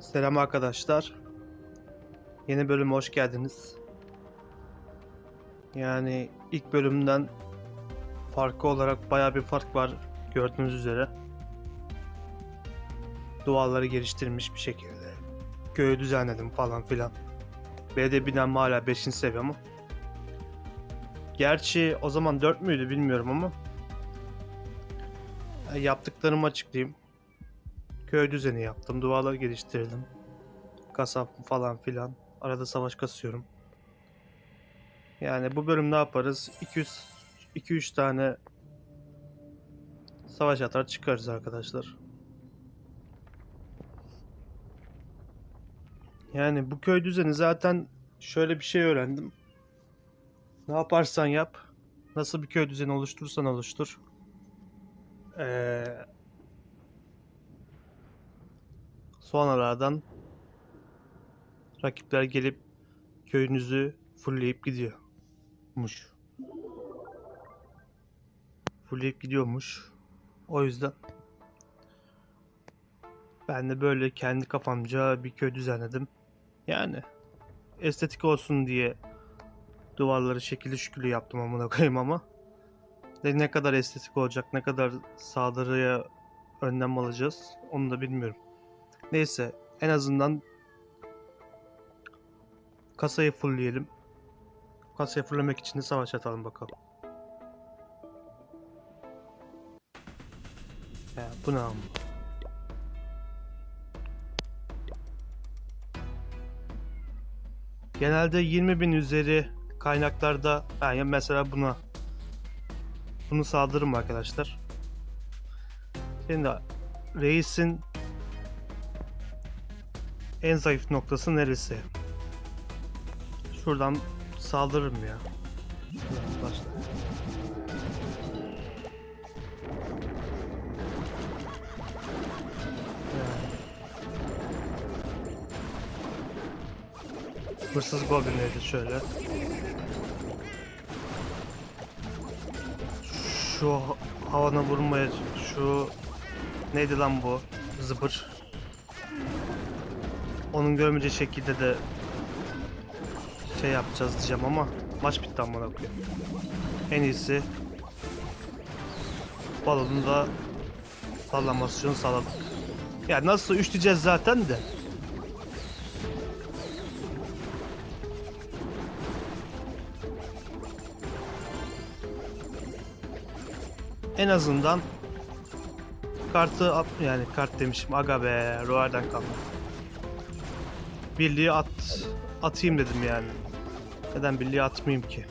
Selam arkadaşlar. Yeni bölüme hoş geldiniz. Yani ilk bölümden farkı olarak baya bir fark var gördüğünüz üzere. Duvarları geliştirmiş bir şekilde. Köyü düzenledim falan filan. BD binem hala 5. seviye ama. Gerçi o zaman 4 müydü bilmiyorum ama. Yaptıklarımı açıklayayım. Köy düzeni yaptım. Duvarları geliştirdim. Kasap falan filan. Arada savaş kasıyorum. Yani bu bölüm ne yaparız? 200 2-3 tane savaş atar çıkarız arkadaşlar. Yani bu köy düzeni zaten şöyle bir şey öğrendim. Ne yaparsan yap. Nasıl bir köy düzeni oluşturursan oluştur. Ee, sonradan rakipler gelip köyünüzü fullleyip gidiyormuş. Fullleyip gidiyormuş. O yüzden ben de böyle kendi kafamca bir köy düzenledim. Yani estetik olsun diye duvarları şekilli şükürlü yaptım amına koyayım ama ne, ne kadar estetik olacak, ne kadar saldırıya önlem alacağız onu da bilmiyorum. Neyse en azından kasayı fullleyelim. Kasayı fulllemek için de savaş atalım bakalım. Ya bu ne amma? Genelde 20.000 üzeri kaynaklarda yani mesela buna bunu saldırırım arkadaşlar. Şimdi reisin en zayıf noktası neresi? Şuradan saldırırım ya. Başla. Hırsız goblinleri şöyle. Şu ha- havana vurmaya şu neydi lan bu zıbır onun görmeyeceği şekilde de şey yapacağız diyeceğim ama maç bitti amına koyayım. En iyisi balonu da sallamasyon salalım. Ya nasıl üçleyeceğiz zaten de. En azından kartı yani kart demişim aga be Roar'dan kalma. Birliği at atayım dedim yani. Neden birliği atmayayım ki?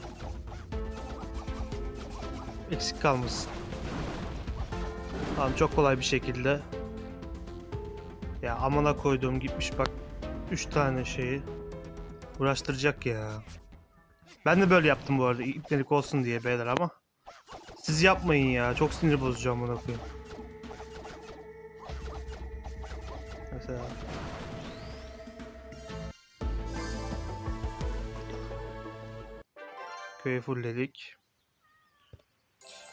Eksik kalmasın. Tamam çok kolay bir şekilde. Ya amına koyduğum gitmiş bak 3 tane şeyi uğraştıracak ya. Ben de böyle yaptım bu arada ipnelik olsun diye beyler ama. Siz yapmayın ya. Çok sinir bozucu amına koyayım. Mesela Köyü fullledik.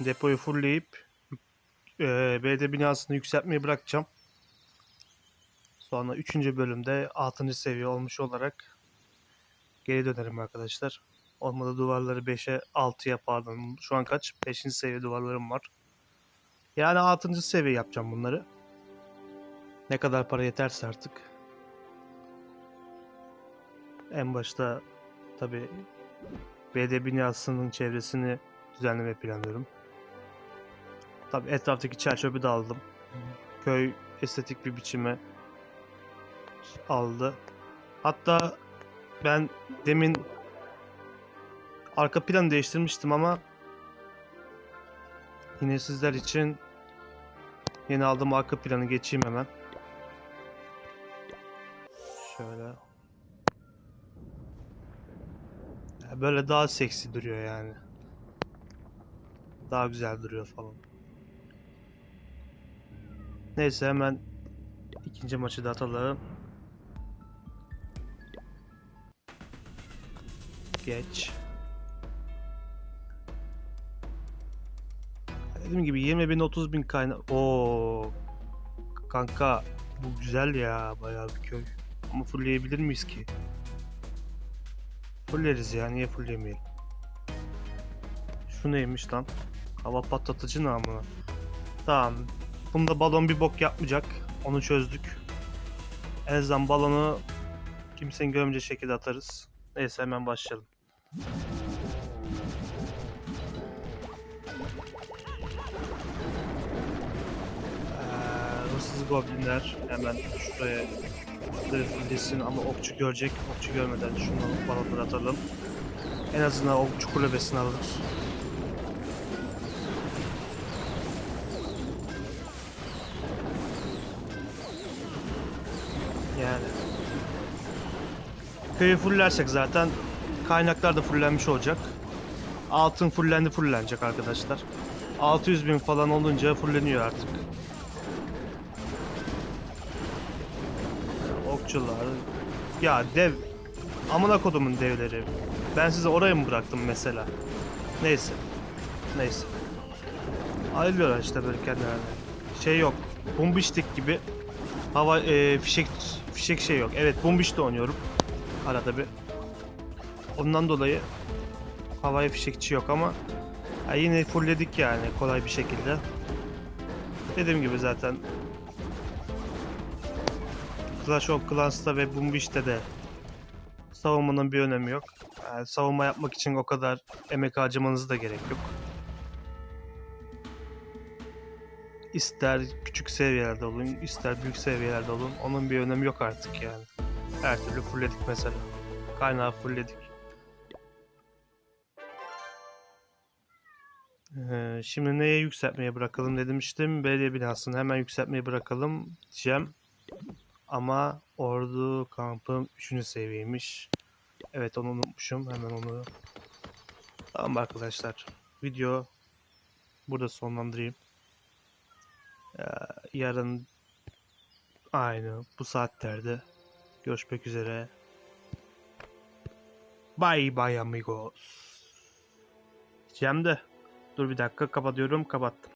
Depoyu fullleyip eee BD binasını yükseltmeyi bırakacağım. Sonra 3. bölümde 6. seviye olmuş olarak geri dönerim arkadaşlar. Olmadı duvarları 5'e 6'ya pardon. Şu an kaç? 5. seviye duvarlarım var. Yani 6. seviye yapacağım bunları. Ne kadar para yeterse artık. En başta tabi BD binasının çevresini düzenlemeyi planlıyorum. Tabi etraftaki çerçöpü de aldım. Köy estetik bir biçime aldı. Hatta ben demin arka planı değiştirmiştim ama yine sizler için yeni aldığım arka planı geçeyim hemen. Şöyle. Ya Böyle daha seksi duruyor yani. Daha güzel duruyor falan. Neyse hemen ikinci maçı da atalım. Geç. Dediğim gibi 20 bin 30 bin kaynak. Oo kanka Bu güzel ya bayağı bir köy. Ama fullleyebilir miyiz ki? Fulleriz ya niye fulllemeyelim? Şu neymiş lan? Hava patlatıcı namı. Tamam. Bunda balon bir bok yapmayacak. Onu çözdük. En azından balonu kimsenin görmeyeceği şekilde atarız. Neyse hemen başlayalım. Hırsız goblinler hemen şuraya desin ama okçu görecek. Okçu görmeden şunu balonları atalım. En azından okçu kulübesini alır. Yani. Köyü fullersek zaten kaynaklar da fullenmiş olacak. Altın fullendi fullenecek arkadaşlar. 600 bin falan olunca fulleniyor artık. Okçular. Ya dev. Amına kodumun devleri. Ben size oraya mı bıraktım mesela? Neyse. Neyse. Ayrılıyorlar işte böyle kendilerine. Şey yok. Bumbiştik gibi hava e, fişek fişek şey yok. Evet Bumbiş'te oynuyorum. Arada bir. Ondan dolayı havaya fişekçi yok ama ha, yine fullledik yani kolay bir şekilde. Dediğim gibi zaten Clash of Clans'ta ve Bumbish'te de savunmanın bir önemi yok. Yani savunma yapmak için o kadar emek harcamanız da gerek yok. İster küçük seviyelerde olun, ister büyük seviyelerde olun. Onun bir önemi yok artık yani. Her türlü fullledik mesela. Kaynağı fullledik. Ee, şimdi neye yükseltmeye bırakalım ne demiştim. Belediye binasını hemen yükseltmeye bırakalım diyeceğim. Ama ordu kampım 3. seviyeymiş. Evet onu unutmuşum. Hemen onu... Tamam arkadaşlar. Video burada sonlandırayım. Ee, yarın aynı bu saatlerde görüşmek üzere. Bye bye amigos. Diyeceğim de dur bir dakika kapatıyorum kapattım.